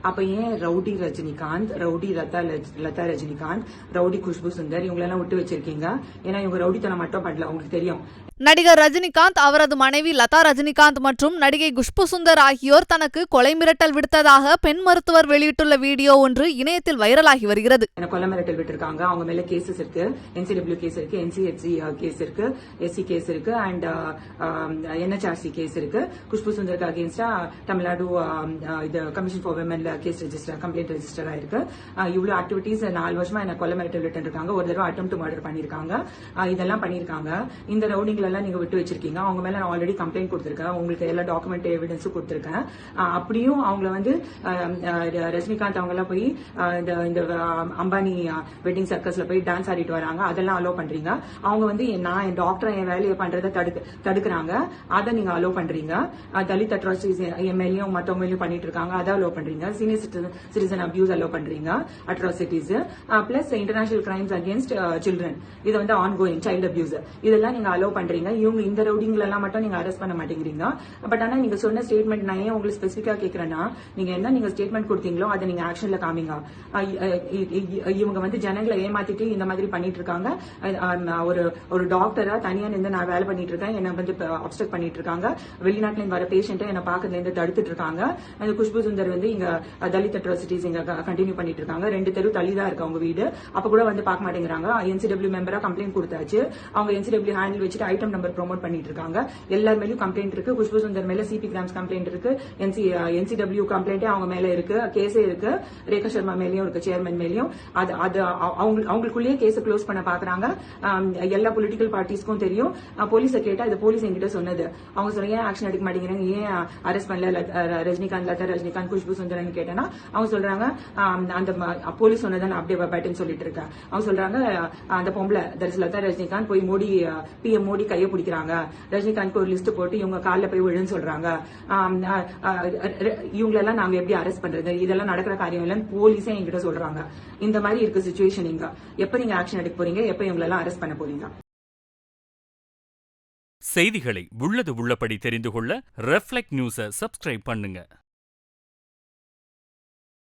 அப்ப ஏன் rowdy Rajinikanth rowdy Latha Latha Rajinikanth rowdy Khushbu Sundar இவங்களெல்லாம் விட்டு வச்சிருக்கீங்க? ஏன்னா இவங்க ரவுடித்தனம் மட்டும் பண்ணல உங்களுக்கு தெரியும். நடிகர் ரஜினிகாந்த் அவரது மனைவி லதா ரஜினிகாந்த் மற்றும் நடிகை குஷ்பு சுந்தர் ஆகியோர் தனக்கு கொலை மிரட்டல் விடுத்ததாக பெண் மருத்துவர் வெளியிட்டுள்ள வீடியோ ஒன்று இணையத்தில் வைரலாகி வருகிறது. கொலை மிரட்டல் விட்டுருக்காங்க? அவங்க மேல கேசஸ் இருக்கு. என்சிடபிள்யூ கேஸ் இருக்கு என்சிஹெச்சி கேஸ் இருக்கு எஸ்சி கேஸ் இருக்கு அண்ட் என்ஹெச்ஆர்சி கேஸ் இருக்கு. குஷ்பு சுந்தருக்கு அகேன்ஸ்டா தமிழ்நாடு ஆம், ஆ, இது கமிஷன் ஃபார் விமன்ல கேஸ் ரெஜிஸ்டர் கம்ப்ளைண்ட் ரெஜிஸ்டர் ஆயிருக்கு. இவ்வளவு ஆக்டிவிட்டீஸ் நாலு வருஷமா என்ன கொலை மிரட்டல் விட்டு இருக்காங்க ஒரு தடவை அட்டம் டு மர்டர் பண்ணிருக்காங்க இதெல்லாம் பண்ணிருக்காங்க இந்த ரவுடிங்ல எல்லாம் நீங்க விட்டு வச்சிருக்கீங்க. அவங்க மேல நான் ஆல்ரெடி கம்ப்ளைண்ட் கொடுத்திருக்கேன். உங்களுக்கு எல்லா டாக்குமெண்ட் எவிடன்ஸும் கொடுத்திருக்கேன். அப்படியும் அவங்கள வந்து ரஜினிகாந்த் அவங்க எல்லாம் போய் இந்த இந்த அம்பானி வெட்டிங் சர்க்கஸ்ல போய் டான்ஸ் ஆடிட்டு வராங்க. அதெல்லாம் அலோவ் பண்றீங்க. அவங்க வந்து நான் என் டாக்டர் என் வேலையை பண்றதை தடுக்க தடுக்கிறாங்க. அதை நீங்க அலோவ் பண்றீங்க. தலித் அட்ராசிட்டிஸ் என் மற்றவங்களையும் பண்ணிட்டு இருக்காங்க. அதை அலோவ் பண்றீங்க. சீனியர் சிட்டிசன் அபியூஸ் அலோவ் பண்றீங்க. Atrocities plus international crimes against children இது வந்து ஆன் கோயிங் சைல்டு அபியூஸ் இதெல்லாம் நீங்க அலோவ் பண்றீங்க. இவங்க இந்த ரவுடிங்ல எல்லாம் மட்டும் நீங்க அரெஸ்ட் பண்ண மாட்டேங்கிறீங்க. பட் ஆனா நீங்க சொன்ன ஸ்டேட்மெண்ட் நான் ஏன் உங்களுக்கு ஸ்பெசிஃபிக்கா கேக்குறேன்னா நீங்க என்ன நீங்க ஸ்டேட்மெண்ட் கொடுத்தீங்களோ அதை நீங்க ஆக்ஷன்ல காமிங்க. இவங்க வந்து ஜனங்களை ஏமாத்திட்டு இந்த மாதிரி பண்ணிட்டு இருக்காங்க ஒரு ஒரு டாக்டரா தனியா நின்று நான் வேலை பண்ணிட்டு இருக்கேன் என்ன வந்து அப்செக்ட் பண்ணிட்டு இருக்காங்க வெளிநாட்டுல இருந்து வர பேஷண்ட்டை என்ன பாக்கிறதுல இருந்து தடுத்துட்டு இருக்காங்க அந்த குஷ்பு சுந்தர் வந்து இங்க தலித் அட்ராசிட்டிஸ் இங்க கண்டினியூ பண்ணிட்டு இருக்காங்க ரெண்டு தெரு தள்ளி தான் இருக்கு அவங்க வீடு. அப்ப கூட வந்து பார்க்க மாட்டேங்கிறாங்க. என்சிடபிள்யூ மெம்பரா கம்ப்ளைண்ட் கொடுத்தாச்சு. அவங்க என்சிடபிள்யூ ஹேண்டில் வச்சுட்டு ஐட்டம் நம்பர் ப்ரோமோட் பண்ணிட்டு இருக்காங்க எல்லார் மேலும் கம்ப்ளைண்ட் இருக்கு. குஷ்பு சுந்தர் மேல சிபி கிராம்ஸ் கம்ப்ளைண்ட் இருக்கு. என்சி என்சிடபிள்யூ கம்ப்ளைண்டே அவங்க மேல இருக்கு. கேஸே இருக்கு. ரேகா சர்மா மேலயும் இருக்கு. சேர்மன் மேலயும். அது அது அவங்க அவங்களுக்குள்ளேயே கேஸ் க்ளோஸ் பண்ண பாக்குறாங்க. எல்லா பொலிட்டிக்கல் பார்ட்டிஸ்க்கும் தெரியும். போலீஸை கேட்டா இது போலீஸ் என்கிட்ட சொன்னது. அவங்க சொல்ல ஏன் ஆக்ஷன் எடுக்க மாட்டேங்கிறாங்க? ஏன் அரெஸ்ட் பண்ணல? ரஜினிகாந்த் லதா ரஜினிகாந்த்? குஷ்பு சுந்தரன் கேட்டேன்னா அவங்க சொல்றாங்க அந்த போலீஸ் சொன்னதான் அப்படியே பேட்டுன்னு சொல்லிட்டு இருக்கா. அவங்க சொல்றாங்க அந்த பொம்பளை தரிசலதா ரஜினிகாந்த் போய் மோடி பிஎம் மோடி கையை பிடிக்கிறாங்க. ரஜினிகாந்த் ஒரு லிஸ்ட் போட்டு இவங்க காலில் போய் விழுன்னு சொல்றாங்க. இவங்களெல்லாம் நாங்க எப்படி அரெஸ்ட் பண்றது? இதெல்லாம் நடக்கிற காரியம் இல்லைன்னு போலீஸே என்கிட்ட சொல்றாங்க. இந்த மாதிரி இருக்க சுச்சுவேஷன் இங்க. எப்ப நீங்க ஆக்ஷன் எடுக்க போறீங்க? எப்ப இவங்களெல்லாம் அரெஸ்ட் பண்ண போறீங்க? செய்திகளை உள்ளது உள்ளபடி தெரிந்து கொள்ள ரெஃப்ளெக்ட் நியூஸை சப்ஸ்கிரைப் பண்ணுங்க.